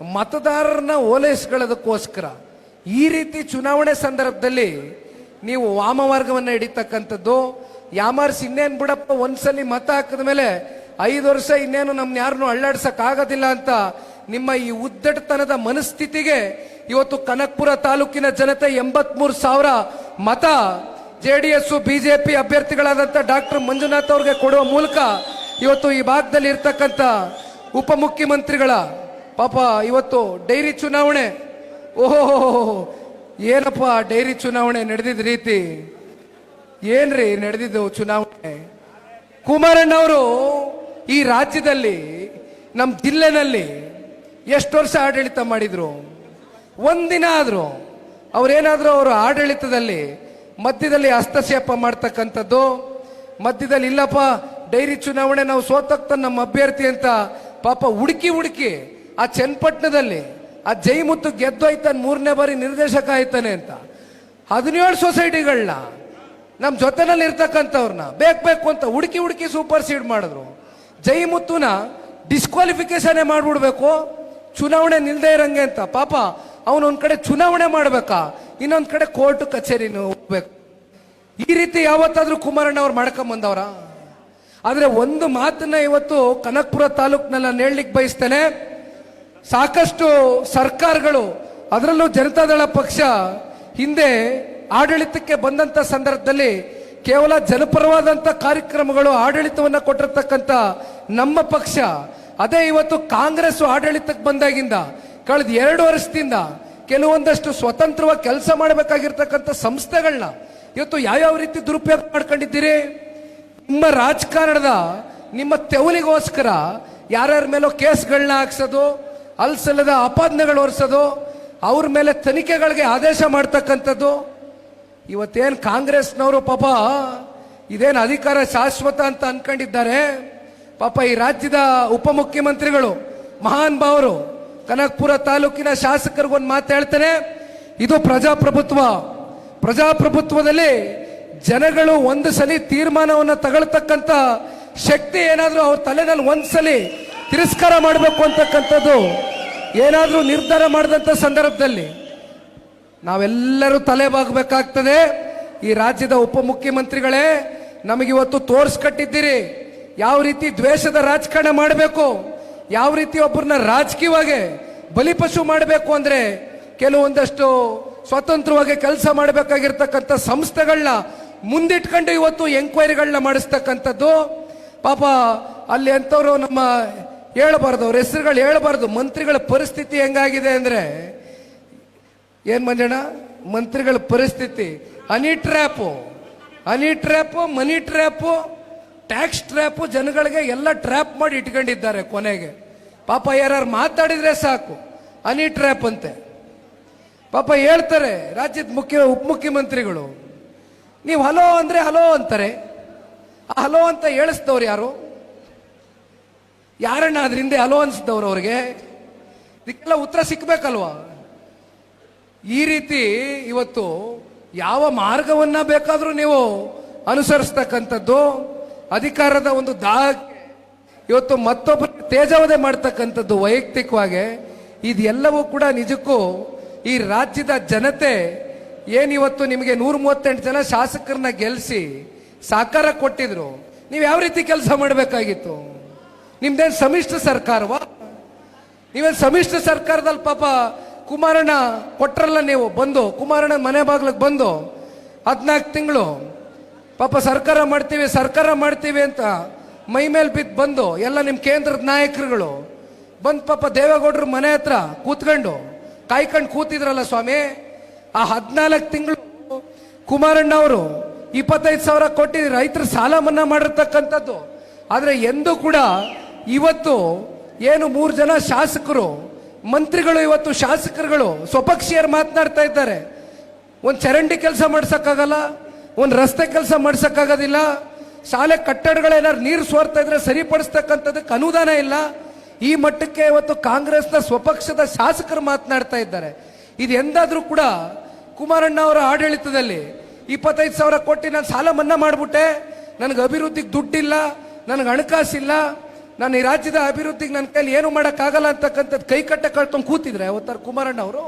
ಮತದಾರರನ್ನ ಓಲೈಸ್ಕೊಳ್ಳೋದಕ್ಕೋಸ್ಕರ ಈ ರೀತಿ ಚುನಾವಣೆ ಸಂದರ್ಭದಲ್ಲಿ ನೀವು ವಾಮಮಾರ್ಗವನ್ನು ಹಿಡಿತಕ್ಕಂಥದ್ದು. ಯಾಮಾರ್ಸ್ ಇನ್ನೇನು ಬಿಡಪ್ಪ, ಒಂದ್ಸಲಿ ಮತ ಹಾಕಿದ ಮೇಲೆ ಐದು ವರ್ಷ ಇನ್ನೇನು ನಮ್ನ ಯಾರನ್ನು ಅಳ್ಳಾಡ್ಸಕ್ ಆಗೋದಿಲ್ಲ ಅಂತ ನಿಮ್ಮ ಈ ಉದ್ದಟತನದ ಮನಸ್ಥಿತಿಗೆ ಇವತ್ತು ಕನಕ್ಪುರ ತಾಲೂಕಿನ ಜನತೆ ಎಂಬತ್ಮೂರು ಸಾವಿರ ಮತ ಜೆ ಡಿ ಎಸ್ ಬಿಜೆಪಿ ಅಭ್ಯರ್ಥಿಗಳಾದಂಥ ಡಾಕ್ಟರ್ ಮಂಜುನಾಥ್ ಅವ್ರಿಗೆ ಕೊಡುವ ಮೂಲಕ ಇವತ್ತು ಈ ಭಾಗದಲ್ಲಿ ಇರ್ತಕ್ಕಂಥ ಉಪಮುಖ್ಯಮಂತ್ರಿಗಳ ಪಾಪ, ಇವತ್ತು ಡೈರಿ ಚುನಾವಣೆ. ಓಹೋ, ಏನಪ್ಪ ಡೈರಿ ಚುನಾವಣೆ ನಡೆದಿದ್ದ ರೀತಿ? ಏನ್ರಿ ನಡೆದಿದ್ದು ಚುನಾವಣೆ? ಕುಮಾರಣ್ಣವರು ಈ ರಾಜ್ಯದಲ್ಲಿ ನಮ್ಮ ಜಿಲ್ಲೆನಲ್ಲಿ ಎಷ್ಟು ವರ್ಷ ಆಡಳಿತ ಮಾಡಿದ್ರು? ಒಂದಿನ ಆದರೂ ಅವರೇನಾದರೂ ಅವರು ಆಡಳಿತದಲ್ಲಿ ಮಧ್ಯದಲ್ಲಿ ಹಸ್ತಕ್ಷೇಪ ಮಾಡ್ತಕ್ಕಂಥದ್ದು, ಮಧ್ಯದಲ್ಲಿ ಇಲ್ಲಪ್ಪ, ಡೈರಿ ಚುನಾವಣೆ ನಾವು ಸೋತಕ್ತ ನಮ್ಮ ಅಭ್ಯರ್ಥಿ ಅಂತ ಪಾಪ ಹುಡುಕಿ ಹುಡುಕಿ ಆ ಚನ್ನಪಟ್ಟಣದಲ್ಲಿ ಆ ಜೈಮುತ್ತು ಗೆದ್ದೋಯ್ತಾನೆ ಮೂರನೇ ಬಾರಿ ನಿರ್ದೇಶಕ ಆಯ್ತಾನೆ ಅಂತ. ಹದಿನೇಳು ಸೊಸೈಟಿಗಳನ್ನ ನಮ್ಮ ಜೊತೆನಲ್ಲಿ ಇರ್ತಕ್ಕಂಥವ್ರನ್ನ ಬೇಕು ಬೇಕು ಅಂತ ಹುಡುಕಿ ಹುಡುಕಿ ಸೂಪರ್ ಸೀಡ್ ಮಾಡಿದ್ರು. ಜೈಮುತ್ತುನ ಡಿಸ್ಕ್ವಾಲಿಫಿಕೇಶನೇ ಮಾಡಿಬಿಡ್ಬೇಕು, ಚುನಾವಣೆ ನಿಲ್ದೇ ಇರಂಗೆ ಅಂತ. ಪಾಪ ಅವನು ಒಂದು ಕಡೆ ಚುನಾವಣೆ ಮಾಡಬೇಕಾ? ಇನ್ನೊಂದು ಕಡೆ ಕೋರ್ಟ್ ಕಚೇರಿನೂ ಹೋಗ್ಬೇಕು. ಈ ರೀತಿ ಯಾವತ್ತಾದರೂ ಕುಮಾರಣ್ಣ ಅವ್ರು ಮಾಡ್ಕೊಂಬಂದವ್ರ ಆದರೆ ಒಂದು ಮಾತನ್ನ ಇವತ್ತು ಕನಕ್ಪುರ ತಾಲೂಕ್ನಲ್ಲಿ ನಾನು ಹೇಳಲಿಕ್ಕೆ ಬಯಸ್ತೇನೆ. ಸಾಕಷ್ಟು ಸರ್ಕಾರಗಳು, ಅದರಲ್ಲೂ ಜನತಾದಳ ಪಕ್ಷ ಹಿಂದೆ ಆಡಳಿತಕ್ಕೆ ಬಂದಂತ ಸಂದರ್ಭದಲ್ಲಿ ಕೇವಲ ಜನಪರವಾದಂತ ಕಾರ್ಯಕ್ರಮಗಳು ಆಡಳಿತವನ್ನ ಕೊಟ್ಟಿರ್ತಕ್ಕಂಥ ನಮ್ಮ ಪಕ್ಷ. ಅದೇ ಇವತ್ತು ಕಾಂಗ್ರೆಸ್ ಆಡಳಿತಕ್ಕೆ ಬಂದಾಗಿಂದ ಕಳೆದ ಎರಡು ವರ್ಷದಿಂದ ಕೆಲವೊಂದಷ್ಟು ಸ್ವತಂತ್ರವಾಗಿ ಕೆಲಸ ಮಾಡಬೇಕಾಗಿರ್ತಕ್ಕಂಥ ಸಂಸ್ಥೆಗಳನ್ನ ಇವತ್ತು ಯಾವ್ಯಾವ ರೀತಿ ದುರುಪಯೋಗ ಮಾಡ್ಕೊಂಡಿದ್ದೀರಿ? ನಿಮ್ಮ ರಾಜಕಾರಣದ, ನಿಮ್ಮ ತೆವಲಿಗೋಸ್ಕರ ಯಾರ್ಯಾರ ಮೇಲೋ ಕೇಸ್ಗಳನ್ನ ಹಾಕ್ಸೋದು ಅಲ್ಸಲ್ಲದ ಆಪಾದನೆಗಳು ಹೊರಿಸೋದು ಅವ್ರ ಮೇಲೆ ತನಿಖೆಗಳಿಗೆ ಆದೇಶ ಮಾಡ್ತಕ್ಕಂಥದ್ದು. ಇವತ್ತೇನು ಕಾಂಗ್ರೆಸ್ನವರು ಪಾಪ ಇದೇನು ಅಧಿಕಾರ ಶಾಶ್ವತ ಅಂತ ಅನ್ಕೊಂಡಿದ್ದಾರೆ. ಪಾಪ ಈ ರಾಜ್ಯದ ಉಪಮುಖ್ಯಮಂತ್ರಿಗಳು, ಮಹಾನ್ ಭಾವರು ಕನಕ್ಪುರ ತಾಲೂಕಿನ ಶಾಸಕರಿಗೊಂದು ಮಾತು ಹೇಳ್ತೇನೆ. ಇದು ಪ್ರಜಾಪ್ರಭುತ್ವ. ಪ್ರಜಾಪ್ರಭುತ್ವದಲ್ಲಿ ಜನಗಳು ಒಂದು ಸಲ ತೀರ್ಮಾನವನ್ನು ತಗೊಳ್ತಕ್ಕಂಥ ಶಕ್ತಿ ಏನಾದರೂ ಅವ್ರ ತಲೆನಲ್ಲಿ ಒಂದ್ಸಲಿ ತಿರಸ್ಕಾರ ಮಾಡಬೇಕು ಅಂತಕ್ಕಂಥದ್ದು ಏನಾದರೂ ನಿರ್ಧಾರ ಮಾಡಿದಂಥ ಸಂದರ್ಭದಲ್ಲಿ ನಾವೆಲ್ಲರೂ ತಲೆ ಬಾಗಬೇಕಾಗ್ತದೆ. ಈ ರಾಜ್ಯದ ಉಪಮುಖ್ಯಮಂತ್ರಿಗಳೇ ನಮಗಿವತ್ತು ತೋರಿಸ್ಕಟ್ಟಿದ್ದೀರಿ ಯಾವ ರೀತಿ ದ್ವೇಷದ ರಾಜಕಾರಣ ಮಾಡಬೇಕು, ಯಾವ ರೀತಿ ಒಬ್ಬರನ್ನ ರಾಜಕೀಯವಾಗಿ ಬಲಿಪಶು ಮಾಡಬೇಕು ಅಂದರೆ ಕೆಲವೊಂದಷ್ಟು ಸ್ವತಂತ್ರವಾಗಿ ಕೆಲಸ ಮಾಡಬೇಕಾಗಿರ್ತಕ್ಕಂಥ ಸಂಸ್ಥೆಗಳನ್ನ ಮುಂದಿಟ್ಕೊಂಡು ಇವತ್ತು ಎಂಕ್ವೈರಿಗಳನ್ನ ಮಾಡಿಸ್ತಕ್ಕಂಥದ್ದು. ಪಾಪ ಅಲ್ಲಿ ಅಂಥವ್ರು ನಮ್ಮ ಹೇಳಬಾರ್ದು, ಅವ್ರ ಹೆಸರುಗಳು ಹೇಳಬಾರ್ದು. ಮಂತ್ರಿಗಳ ಪರಿಸ್ಥಿತಿ ಹೆಂಗಾಗಿದೆ ಅಂದ್ರೆ, ಏನ್ ಮಂಜಣ್ಣ? ಮಂತ್ರಿಗಳ ಪರಿಸ್ಥಿತಿ. Honey trap honey trap, money trap, tax trap, ಜನಗಳಿಗೆ ಎಲ್ಲ ಟ್ರ್ಯಾಪ್ ಮಾಡಿ ಇಟ್ಕೊಂಡಿದ್ದಾರೆ ಕೊನೆಗೆ. ಪಾಪ ಯಾರು ಮಾತಾಡಿದ್ರೆ ಸಾಕು. ಹನಿ ಟ್ರ್ಯಾಪ್ ಅಂತೆ. ಪಾಪ ಹೇಳ್ತಾರೆ ರಾಜ್ಯದ ಮುಖ್ಯ ಉಪಮುಖ್ಯಮಂತ್ರಿಗಳು ನೀವು ಹಲೋ ಅಂದ್ರೆ ಹಲೋ ಅಂತಾರೆ. ಹಲೋ ಅಂತ ಹೇಳಿಸ್ತವ್ರು ಯಾರು? ಯಾರನ್ನ ಅದ್ರ ಹಿಂದೆ ಅಲೋ ಅನ್ಸಿದ್ದವ್ರು ಅವ್ರಿಗೆ? ಇದಕ್ಕೆಲ್ಲ ಉತ್ತರ ಸಿಕ್ಬೇಕಲ್ವಾ? ಈ ರೀತಿ ಇವತ್ತು ಯಾವ ಮಾರ್ಗವನ್ನ ಬೇಕಾದರೂ ನೀವು ಅನುಸರಿಸ್ತಕ್ಕಂಥದ್ದು, ಅಧಿಕಾರದ ಒಂದು ದಾಹಕ್ಕೆ ಇವತ್ತು ಮತ್ತೊಬ್ಬ ತೇಜವದೆ ಮಾಡ್ತಕ್ಕಂಥದ್ದು ವೈಯಕ್ತಿಕವಾಗಿ ಇದೆಲ್ಲವೂ ಕೂಡ ನಿಜಕ್ಕೂ ಈ ರಾಜ್ಯದ ಜನತೆ ಏನಿವತ್ತು ನಿಮಗೆ ನೂರ ಮೂವತ್ತೆಂಟು ಜನ ಶಾಸಕರನ್ನ ಗೆಲ್ಲಿಸಿ ಸಾಕಾರ ಕೊಟ್ಟಿದ್ರು. ನೀವು ಯಾವ ರೀತಿ ಕೆಲಸ ಮಾಡಬೇಕಾಗಿತ್ತು? ನಿಮ್ದೇನು ಸಮ್ಮಿಶ್ರ ಸರ್ಕಾರವಾ? ನೀವೇನು ಸಮ್ಮಿಶ್ರ ಸರ್ಕಾರದಲ್ಲಿ ಪಾಪ ಕುಮಾರಣ್ಣ ಕೊಟ್ರಲ್ಲ ನೀವು, ಬಂದು ಕುಮಾರಣ್ಣ ಮನೆ ಬಾಗ್ಲಿಗೆ ಬಂದು ಹದಿನಾಲ್ಕು ತಿಂಗಳು. ಪಾಪ ಸರ್ಕಾರ ಮಾಡ್ತೀವಿ ಸರ್ಕಾರ ಮಾಡ್ತೀವಿ ಅಂತ ಮೈ ಮೇಲೆ ಬಿದ್ದು ಬಂದು ಎಲ್ಲ ನಿಮ್ಮ ಕೇಂದ್ರದ ನಾಯಕರುಗಳು. ಬಂದು ಪಾಪ ದೇವೇಗೌಡರು ಮನೆ ಹತ್ರ ಕೂತ್ಕೊಂಡು ಕಾಯ್ಕೊಂಡು ಕೂತಿದ್ರಲ್ಲ ಸ್ವಾಮಿ, ಆ ಹದಿನಾಲ್ಕು ತಿಂಗಳು ಕುಮಾರಣ್ಣ ಅವರು ಇಪ್ಪತ್ತೈದು ಸಾವಿರ ಕೊಟ್ಟು ರೈತರ ಸಾಲ ಮನ್ನಾ ಮಾಡಿರ್ತಕ್ಕಂಥದ್ದು. ಆದರೆ ಎಂದೂ ಕೂಡ ಇವತ್ತು ಏನು ಮೂರು ಜನ ಶಾಸಕರು, ಮಂತ್ರಿಗಳು ಇವತ್ತು ಶಾಸಕರುಗಳು ಸ್ವಪಕ್ಷೀಯರು ಮಾತನಾಡ್ತಾ ಇದ್ದಾರೆ. ಒಂದು ಚರಂಡಿ ಕೆಲಸ ಮಾಡ್ಸೋಕ್ಕಾಗಲ್ಲ, ಒಂದು ರಸ್ತೆ ಕೆಲಸ ಮಾಡ್ಸೋಕ್ಕಾಗೋದಿಲ್ಲ, ಶಾಲೆ ಕಟ್ಟಡಗಳೇನಾದ್ರು ನೀರು ಸೋರ್ತಾ ಇದ್ರೆ ಸರಿಪಡಿಸ್ತಕ್ಕಂಥದ್ದಕ್ಕೆ ಅನುದಾನ ಇಲ್ಲ. ಈ ಮಟ್ಟಕ್ಕೆ ಇವತ್ತು ಕಾಂಗ್ರೆಸ್ನ ಸ್ವಪಕ್ಷದ ಶಾಸಕರು ಮಾತನಾಡ್ತಾ ಇದ್ದಾರೆ. ಇದು ಎಂದಾದರೂ ಕೂಡ ಕುಮಾರಣ್ಣ ಅವರ ಆಡಳಿತದಲ್ಲಿ ಇಪ್ಪತ್ತೈದು ಸಾವಿರ ಕೋಟಿ ನಾನು ಸಾಲ ಮನ್ನಾ ಮಾಡಿಬಿಟ್ಟೆ. ನನಗೆ ಅಭಿವೃದ್ಧಿಗೆ ದುಡ್ಡಿಲ್ಲ, ನನಗೆ ಹಣಕಾಸಿಲ್ಲ. ನಾನು ಈ ರಾಜ್ಯದ ಅಭಿವೃದ್ಧಿಗೆ ನನ್ನ ಕೈಲಿ ಏನು ಮಾಡೋಕ್ಕಾಗಲ್ಲ ಅಂತಕ್ಕಂಥದ್ದು ಕೈ ಕಟ್ಟೆ ಕಳ್ಕೊಂಡು ಕೂತಿದ್ರೆ, ಅವತ್ತಾರ ಕುಮಾರಣ್ಣ ಅವರು